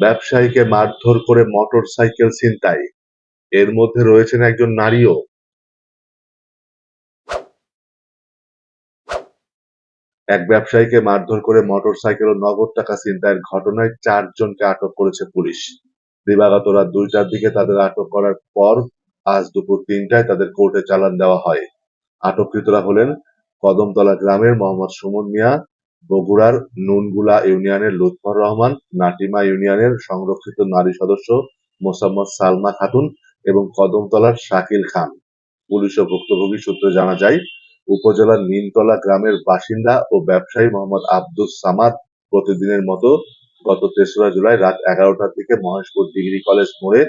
ব্যবসায়ীকে মারধর করে মোটর সাইকেল ছিনতাই। এর মধ্যে রয়েছেন একজন নারীও। এক ব্যবসায়ীকে মারধর করে মোটর সাইকেল ও নগদ টাকা ছিনতাইয়ের ঘটনায় চারজনকে আটক করেছে পুলিশ। দিবাগত রাত দুইটার দিকে তাদের আটক করার পর আজ দুপুর তিনটায় তাদের কোর্টে চালান দেওয়া হয়। আটককৃতরা হলেন কদমতলা গ্রামের মোহাম্মদ সুমন মিয়া বগুড়ার নুনগুলা ইউনিয়নের লুৎফর রহমান, নাটিমা ইউনিয়নের সংরক্ষিত নারী সদস্য মোসাম্মদ সালমা খাতুন এবং কদমতলার শাকিল খান। পুলিশ ও ভুক্তভোগী সূত্রে জানা যায়, উপজেলার নিমতলা গ্রামের বাসিন্দা ও ব্যবসায়ী মোহাম্মদ আব্দুস সামাদ প্রতিদিনের মতো গত তেসরা জুলাই রাত এগারোটার দিকে মহেশপুর ডিগ্রি কলেজ মোড়ে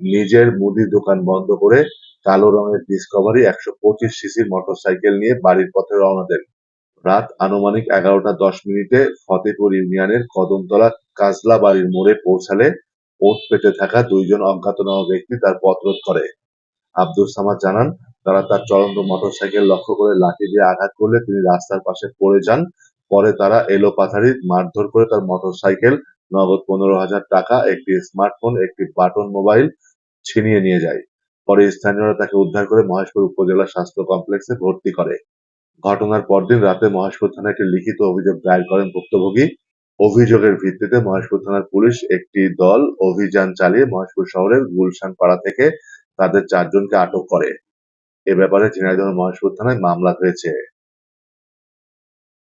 নিজের মুদির দোকান বন্ধ করে কালো রঙের ডিসকভারি একশো পঁচিশ সিসির মোটরসাইকেল নিয়ে বাড়ির পথে রওনা দেন। রাত আনুমানিক এগারোটা দশ মিনিটে ফতেপুর ইউনিয়নের কদমতলা কাজলা বাড়ির মোড়ে পৌঁছালে ওত পেতে থাকা দুইজন অজ্ঞাতনামা ব্যক্তি তার পথরোধ করে। আব্দুল সামাদ জানান, তারা তার চলন্ত মোটরসাইকেল লক্ষ্য করে লাঠি দিয়ে আঘাত করলে তিনি রাস্তার পাশে পড়ে যান। পরে তারা এলোপাথারি মারধর করে তার মোটরসাইকেল নগদ পনেরো হাজার টাকা, একটি স্মার্টফোন, একটি বাটন মোবাইল ছিনিয়ে নিয়ে যায়। পরে স্থানীয়রা তাকে উদ্ধার করে মহেশপুর উপজেলা স্বাস্থ্য কমপ্লেক্সে ভর্তি করে। ঘটনার পরদিন রাতে মহেশপুর থানায় একটি লিখিত অভিযোগ দায়ের করেন ভুক্তভোগী। অভিযোগের ভিত্তিতে মহেশপুর থানার পুলিশ একটি দল অভিযান চালিয়ে মহেশপুর শহরের গুলশান পাড়া থেকে তাদের চারজনকে আটক করে। এ ব্যাপারে ঝিনাইদহ মহেশপুর থানায় মামলা হয়েছে।